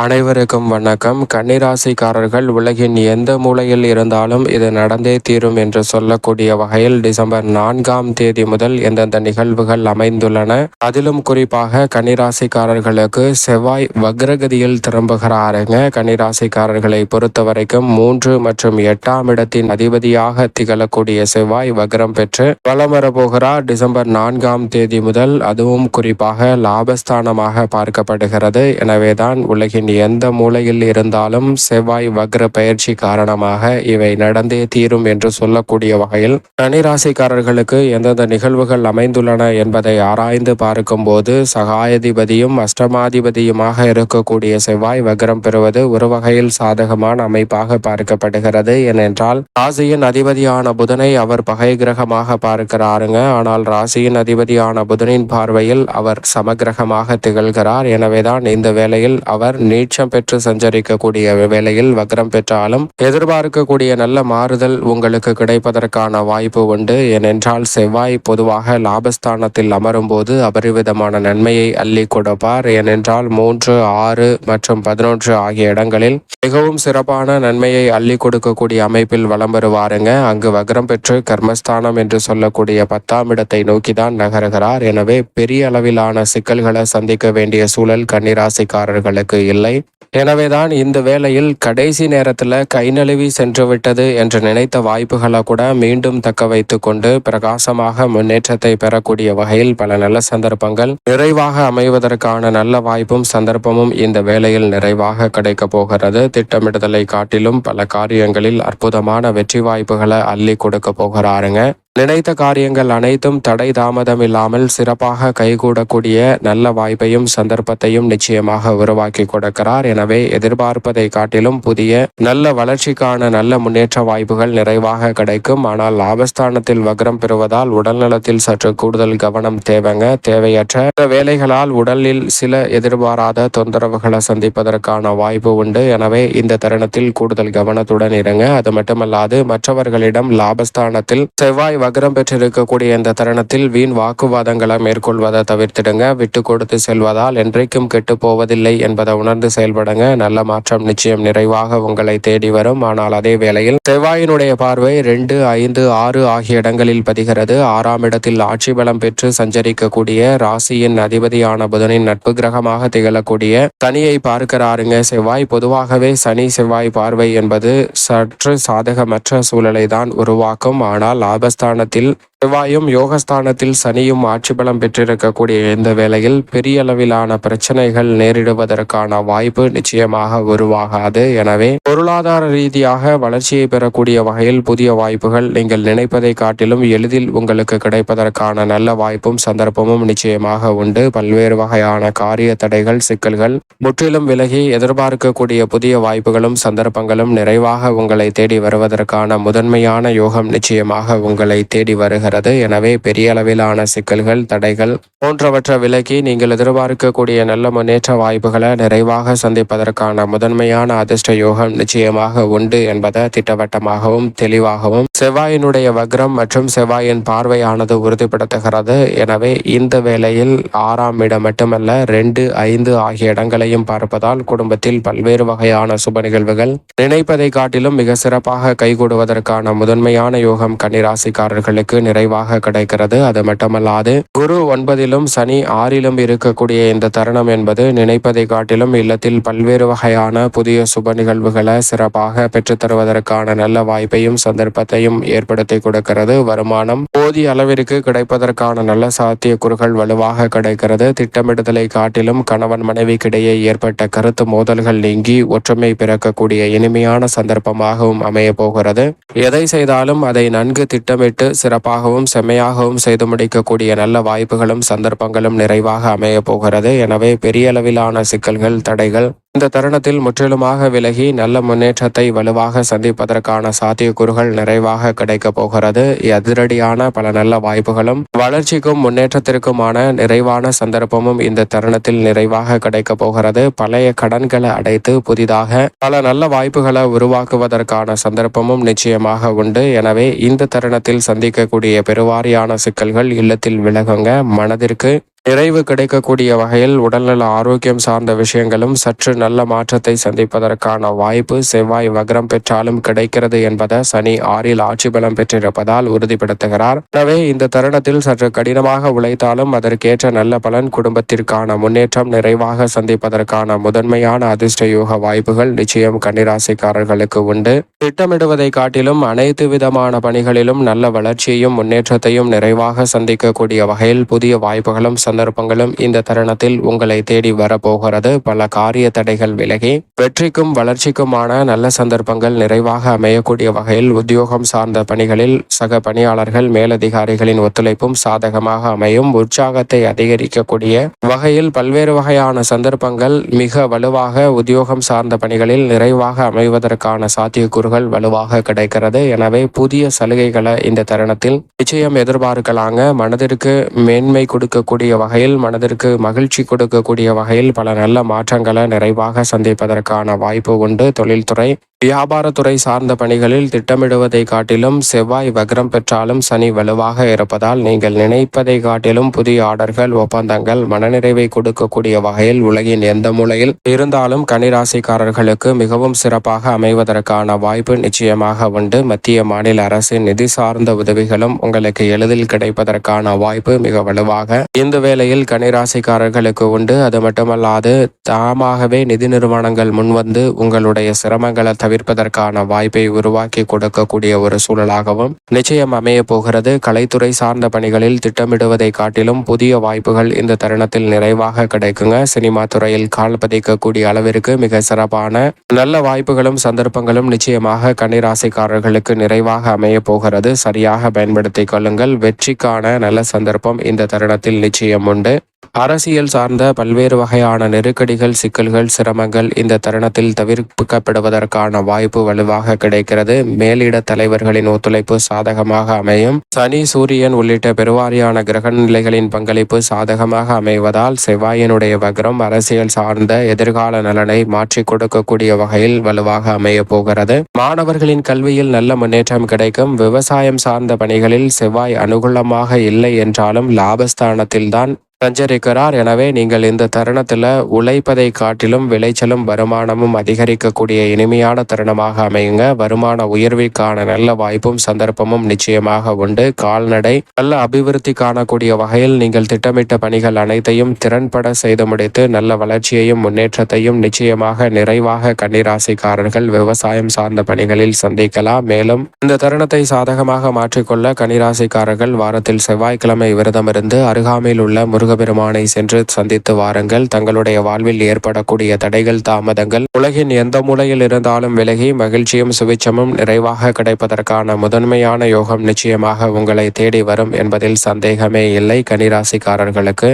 அனைவருக்கும் வணக்கம். கன்னிராசிக்காரர்கள் உலகின் எந்த மூலையில் இருந்தாலும் இது நடந்தே தீரும் என்று சொல்லக்கூடிய வகையில் டிசம்பர் நான்காம் தேதி முதல் எந்தெந்த நிகழ்வுகள் அமைந்துள்ளன? அதிலும் குறிப்பாக கன்னிராசிக்காரர்களுக்கு செவ்வாய் வக்ரகதியில் திரும்புகிறாருங்க. கன்னிராசிக்காரர்களை பொறுத்த வரைக்கும் மூன்று மற்றும் எட்டாம் இடத்தின் அதிபதியாக திகழக்கூடிய செவ்வாய் வக்ரம் பெற்று வலம் வரப்போகிறார் டிசம்பர் நான்காம் தேதி முதல் அதுவும் குறிப்பாக லாபஸ்தானமாக பார்க்கப்படுகிறது. எனவேதான் உலகின் உலகின் எந்த மூலையில் இருந்தாலும் செவ்வாய் வக்ர பயிற்சி காரணமாக இவை நடந்தே தீரும் என்று சொல்லக்கூடிய வகையில் தனிராசிக்காரர்களுக்கு எந்தெந்த நிகழ்வுகள் அமைந்துள்ளன என்பதை ஆராய்ந்து பார்க்கும்போது சகாயதிபதியும் அஷ்டமாதிபதியுமாக இருக்கக்கூடிய செவ்வாய் வக்ரம் பெறுவது ஒரு வகையில் சாதகமான அமைப்பாக பார்க்கப்படுகிறது. ஏனென்றால் ராசியின் அதிபதியான புதனை அவர் பகை கிரகமாக பார்க்கிறாருங்க. ஆனால் ராசியின் அதிபதியான புதனின் பார்வையில் அவர் சமகிரகமாக திகழ்கிறார். எனவேதான் இந்த வேளையில் அவர் நீச்சம் பெற்று சஞ்சரிக்கக்கூடிய வேளையில் வக்ரம் பெற்றாலும் எதிர்பார்க்கக்கூடிய நல்ல மாறுதல் உங்களுக்கு கிடைப்பதற்கான வாய்ப்பு உண்டு. ஏனென்றால் செவ்வாய் பொதுவாக லாபஸ்தானத்தில் அமரும் போது அபரிவிதமான நன்மையை அள்ளி கொடுப்பார். ஏனென்றால் மூன்று ஆறு மற்றும் பதினொன்று ஆகிய இடங்களில் மிகவும் சிறப்பான நன்மையை அள்ளி கொடுக்கக்கூடிய அமைப்பில் வலம் வருவாருங்க. அங்கு வக்ரம் பெற்று கர்மஸ்தானம் என்று சொல்லக்கூடிய பத்தாம் இடத்தை நோக்கிதான் நகருகிறார். எனவே பெரிய அளவிலான சிக்கல்களை சந்திக்க வேண்டிய சூழல் கன்னிராசிக்காரர்களுக்கு இல்லை. எனவேதான் இந்த வேளையில் கடைசி நேரத்தில் கை நழுவி சென்று விட்டது என்று நினைத்த வாய்ப்புகளை கூட மீண்டும் தக்க வைத்து கொண்டு பிரகாசமாக முன்னேற்றத்தை பெறக்கூடிய வகையில் பல நல்ல சந்தர்ப்பங்கள். நிறைவாக அமைவதற்கான நல்ல வாய்ப்பும் சந்தர்ப்பமும் இந்த வேளையில் நிறைவாக கிடைக்க போகிறது. திட்டமிடுதலை காட்டிலும் பல காரியங்களில் அற்புதமான வெற்றி வாய்ப்புகளை அள்ளி கொடுக்க போகிறாருங்க. நினைத்த காரியங்கள் அனைத்தும் தடை தாமதம் இல்லாமல் சிறப்பாக கைகூடக்கூடிய நல்ல வாய்ப்பையும் சந்தர்ப்பத்தையும் நிச்சயமாக உருவாக்கி கொடுக்கிறார். எனவே எதிர்பார்ப்பதை காட்டிலும் புதிய நல்ல வளர்ச்சிக்கான நல்ல முன்னேற்ற வாய்ப்புகள் நிறைவாக கிடைக்கும். ஆனால் லாபஸ்தானத்தில் வக்ரம் பெறுவதால் உடல்நலத்தில் சற்று கூடுதல் கவனம் தேவைங்க தேவையற்ற வேலைகளால் உடலில் சில எதிர்பாராத தொந்தரவுகளை சந்திப்பதற்கான வாய்ப்பு உண்டு. எனவே இந்த தருணத்தில் கூடுதல் கவனத்துடன் இருங்க. அது மட்டுமல்லாது மற்றவர்களிடம் லாபஸ்தானத்தில் செவ்வாய் வக்ரம் பெற்றிருக்கக்கூடிய இந்த தருணத்தில் வீண் வாக்குவாதங்களை மேற்கொள்வதை தவிர்த்திடுங்க. விட்டு கொடுத்து செல்வதால் என்றைக்கும் கெட்டு போவதில்லை என்பதை உணர்ந்து செயல்படுங்க. நல்ல மாற்றம் நிச்சயம் நிறைவாக உங்களை தேடி வரும். ஆனால் அதே வேளையில் செவ்வாயினுடைய பார்வை ரெண்டு ஐந்து ஆறு ஆகிய இடங்களில் பதிகிறது. ஆறாம் இடத்தில் ஆட்சி பலம் பெற்று சஞ்சரிக்கக்கூடிய ராசியின் அதிபதியான புதனின் நட்பு கிரகமாக திகழக்கூடிய சனியை பார்க்கிறாருங்க. செவ்வாய் பொதுவாகவே சனி செவ்வாய் பார்வை என்பது சற்று சாதகமற்ற சூழலை தான் உருவாக்கும். ஆனால் லாபஸ்தான் ஸ்தானத்தில் செவ்வாயும் யோகஸ்தானத்தில் சனியும் ஆட்சி பலம் பெற்றிருக்கக்கூடிய இந்த வேளையில் பெரிய அளவிலான பிரச்சனைகள் நேரிடுவதற்கான வாய்ப்பு நிச்சயமாக உருவாகாது. எனவே பொருளாதார ரீதியாக வளர்ச்சியை பெறக்கூடிய வகையில் புதிய வாய்ப்புகள் நீங்கள் நினைப்பதை காட்டிலும் எளிதில் உங்களுக்கு கிடைப்பதற்கான நல்ல வாய்ப்பும் சந்தர்ப்பமும் நிச்சயமாக உண்டு. பல்வேறு வகையான காரிய தடைகள் சிக்கல்கள் முற்றிலும் விலகி எதிர்பார்க்கக்கூடிய புதிய வாய்ப்புகளும் சந்தர்ப்பங்களும் நிறைவாக உங்களை தேடி வருவதற்கான முதன்மையான யோகம் நிச்சயமாக உங்களை தேடி வருகிறது. எனவே பெரிய அளவிலான சிக்கல்கள் தடைகள் போன்றவற்றை விலக்கி நீங்கள் எதிர்பார்க்கக்கூடிய நல்ல முன்னேற்ற வாய்ப்புகளை நிறைவாக சந்திப்பதற்கான முதன்மையான அதிர்ஷ்ட யோகம் நிச்சயமாக உண்டு என்பதை திட்டவட்டமாகவும் தெளிவாகவும் செவ்வாயினுடைய வக்ரம் மற்றும் செவ்வாயின் பார்வையானது உறுதிப்படுத்துகிறது. எனவே இந்த வேளையில் ஆறாம் இடம் மட்டுமல்ல ரெண்டு ஐந்து ஆகிய இடங்களையும் பார்ப்பதால் குடும்பத்தில் பல்வேறு வகையான சுப நிகழ்வுகள் நினைப்பதை காட்டிலும் மிக சிறப்பாக கைகூடுவதற்கான முதன்மையான யோகம் கன்னிராசிக்காரர்களுக்கு ராசிக்காரர்களுக்கு நிறைவாக கிடைக்கிறது. அது மட்டுமல்லாது குரு ஒன்பதிலும் சனி ஆறிலும் இருக்கக்கூடிய இந்த தருணம் என்பது நினைப்பதை காட்டிலும் இல்லத்தில் பல்வேறு வகையான புதிய சுப நிகழ்வுகளை சிறப்பாக பெற்றுத்தருவதற்கான நல்ல வாய்ப்பையும் சந்தர்ப்பத்தையும் ஏற்படுத்தி கொடுக்கிறது. வருமானம் போதிய அளவிற்கு கிடைப்பதற்கான நல்ல சாத்தியக்கூறுகள் வலுவாக கிடைக்கிறது. திட்டமிடுதலை காட்டிலும் கணவன் மனைவிக்கிடையே ஏற்பட்ட கருத்து மோதல்கள் நீங்கி ஒற்றுமை பிறக்கக்கூடிய இனிமையான சந்தர்ப்பமாகவும் அமைய போகிறது. எதை செய்தாலும் அதை நன்கு திட்டமிட்டு சிறப்பாகவும் சிறப்பாகவும் செம்மையாகவும் செய்து முடிக்கக்கூடிய நல்ல வாய்ப்புகளும் சந்தர்ப்பங்களும் நிறைவாக அமைய போகிறது. எனவே பெரிய அளவிலான சிக்கல்கள் தடைகள் இந்த தருணத்தில் முற்றிலுமாக விலகி நல்ல முன்னேற்றத்தை வலுவாக சந்திப்பதற்கான சாத்தியக்கூறுகள் நிறைவாக கிடைக்கப் போகிறது. அதிரடியான பல நல்ல வாய்ப்புகளும் வளர்ச்சிக்கும் முன்னேற்றத்திற்குமான நிறைவான சந்தர்ப்பமும் இந்த தருணத்தில் நிறைவாக கிடைக்கப் போகிறது. பழைய கடன்களை அடைத்து புதிதாக பல நல்ல வாய்ப்புகளை உருவாக்குவதற்கான சந்தர்ப்பமும் நிச்சயமாக உண்டு. எனவே இந்த தருணத்தில் சந்திக்கக்கூடிய பெருவாரியான சிக்கல்கள் இல்லத்தில் விலகுங்க. மனதிற்கு நிறைவு கிடைக்கக்கூடிய வகையில் உடல்நல ஆரோக்கியம் சார்ந்த விஷயங்களும் சற்று நல்ல மாற்றத்தை சந்திப்பதற்கான வாய்ப்பு செவ்வாய் வக்ரம் பெற்றாலும் கிடைக்கிறது என்பதை சனி ஆறில் ஆட்சி பலம் பெற்றிருப்பதால் உறுதிப்படுத்துகிறார். எனவே இந்த தருணத்தில் சற்று கடினமாக உழைத்தாலும் அதற்கேற்ற நல்ல பலன் குடும்பத்திற்கான முன்னேற்றம் நிறைவாக சந்திப்பதற்கான முதன்மையான அதிர்ஷ்ட யோக வாய்ப்புகள் நிச்சயம் கன்னிராசிக்காரர்களுக்கு உண்டு. திட்டமிடுவதை காட்டிலும் அனைத்து விதமான பணிகளிலும் நல்ல வளர்ச்சியையும் முன்னேற்றத்தையும் நிறைவாக சந்திக்கக்கூடிய வகையில் புதிய வாய்ப்புகளும் சந்தர்ப்பங்களும் இந்த தருணத்தில் உங்களை தேடி வரப்போகிறது. பல காரிய தடைகள் விலகி வெற்றிக்கும் வளர்ச்சிக்குமான நல்ல சந்தர்ப்பங்கள் நிறைவாக அமையக்கூடிய வகையில் உத்தியோகம் சார்ந்த பணிகளில் சக பணியாளர்கள் மேலதிகாரிகளின் ஒத்துழைப்பும் சாதகமாக அமையும். உற்சாகத்தை அதிகரிக்கக்கூடிய வகையில் பல்வேறு வகையான சந்தர்ப்பங்கள் மிக வலுவாக உத்தியோகம் சார்ந்த பணிகளில் நிறைவாக அமைவதற்கான சாத்தியக்கூறுகள் வலுவாக கிடைக்கிறது. எனவே புதிய சலுகைகளை இந்த தருணத்தில் நிச்சயம் எதிர்பார்க்கலாங்க. மனதிற்கு மேன்மை கொடுக்கக்கூடிய வகையில் மனதிற்கு மகிழ்ச்சி கொடுக்கக்கூடிய வகையில் பல நல்ல மாற்றங்களை நிறைவாக சந்திப்பதற்கான வாய்ப்பு உண்டு. தொழில்துறை வியாபாரத்துறை சார்ந்த பணிகளில் திட்டமிடுவதை காட்டிலும் செவ்வாய் வக்ரம் பெற்றாலும் சனி வலுவாக இருப்பதால் நீங்கள் நினைப்பதை காட்டிலும் புதிய ஆர்டர்கள் ஒப்பந்தங்கள் மனநிறைவை கொடுக்கக்கூடிய வகையில் உலகின் எந்த மூலையில் இருந்தாலும் கனிராசிக்காரர்களுக்கு மிகவும் சிறப்பாக அமைவதற்கான வாய்ப்பு நிச்சயமாக உண்டு. மத்திய மாநில அரசின் நிதி சார்ந்த உதவிகளும் உங்களுக்கு எளிதில் கிடைப்பதற்கான வாய்ப்பு மிக வலுவாக இந்த வேளையில் கனிராசிக்காரர்களுக்கு உண்டு. அது மட்டுமல்லாது தாமாகவே நிதி நிறுவனங்கள் முன்வந்து உங்களுடைய சிரமங்களை தவிர்ப்பதற்கான வாய்ப்பை உருவாக்கி கொடுக்கக்கூடிய ஒரு சூழலாகவும் நிச்சயம் அமைய போகிறது. கலைத்துறை சார்ந்த பணிகளில் திட்டமிடுவதை காட்டிலும் புதிய வாய்ப்புகள் இந்த தருணத்தில் நிறைவாக கிடைக்குங்க. சினிமா துறையில் கால் பதிக்கக்கூடிய அளவிற்கு மிக சிறப்பான நல்ல வாய்ப்புகளும் சந்தர்ப்பங்களும் நிச்சயமாக கன்னிராசிக்காரர்களுக்கு நிறைவாக அமைய போகிறது. சரியாக பயன்படுத்திக் கொள்ளுங்கள். வெற்றிக்கான நல்ல சந்தர்ப்பம் இந்த தருணத்தில் நிச்சயம் உண்டு. அரசியல் சார்ந்த பல்வேறு வகையான நெருக்கடிகள் சிக்கல்கள் சிரமங்கள் இந்த தருணத்தில் தவிர்க்கப்படுவதற்கான வாய்ப்பு வலுவாக கிடைக்கிறது. மேலிட தலைவர்களின் ஒத்துழைப்பு சாதகமாக அமையும். சனி சூரியன் உள்ளிட்ட பெருவாரியான கிரக நிலைகளின் பங்களிப்பு சாதகமாக அமைவதால் செவ்வாயினுடைய வக்ரம் அரசியல் சார்ந்த எதிர்கால நலனை மாற்றிக் கொடுக்கக்கூடிய வகையில் வலுவாக அமைய போகிறது. மாணவர்களின் கல்வியில் நல்ல முன்னேற்றம் கிடைக்கும். விவசாயம் சார்ந்த பணிகளில் செவ்வாய் அனுகூலமாக இல்லை என்றாலும் லாபஸ்தானத்தில்தான் சஞ்சரிக்கிறார் எனவே நீங்கள் இந்த தருணத்தில் உழைப்பதை காட்டிலும் விளைச்சலும் வருமானமும் அதிகரிக்கக்கூடிய இனிமையான தருணமாக அமையுங்க. வருமான உயர்விற்கான நல்ல வாய்ப்பும் சந்தர்ப்பமும் நிச்சயமாக உண்டு. கால்நடை நல்ல அபிவிருத்தி காணக்கூடிய வகையில் நீங்கள் திட்டமிட்ட பணிகள் அனைத்தையும் திறன்பட செய்து முடித்து நல்ல வளர்ச்சியையும் முன்னேற்றத்தையும் நிச்சயமாக நிறைவாக கன்னிராசிக்காரர்கள் விவசாயம் சார்ந்த பணிகளில் சந்திக்கலாம். மேலும் இந்த தருணத்தை சாதகமாக மாற்றிக்கொள்ள கன்னிராசிக்காரர்கள் வாரத்தில் செவ்வாய்க்கிழமை விரதமிருந்து அருகாமையில் உள்ள முருக முருகபெருமானை சென்று சந்தித்து வாருங்கள். தங்களுடைய வாழ்வில் ஏற்படக்கூடிய தடைகள் தாமதங்கள் உலகின் எந்த மூலையில் இருந்தாலும் விலகி மகிழ்ச்சியும் சுவிச்சமும் நிறைவாக கிடைப்பதற்கான முதன்மையான யோகம் நிச்சயமாக உங்களை தேடி வரும் என்பதில் சந்தேகமே இல்லை. கனிராசிக்காரர்களுக்கு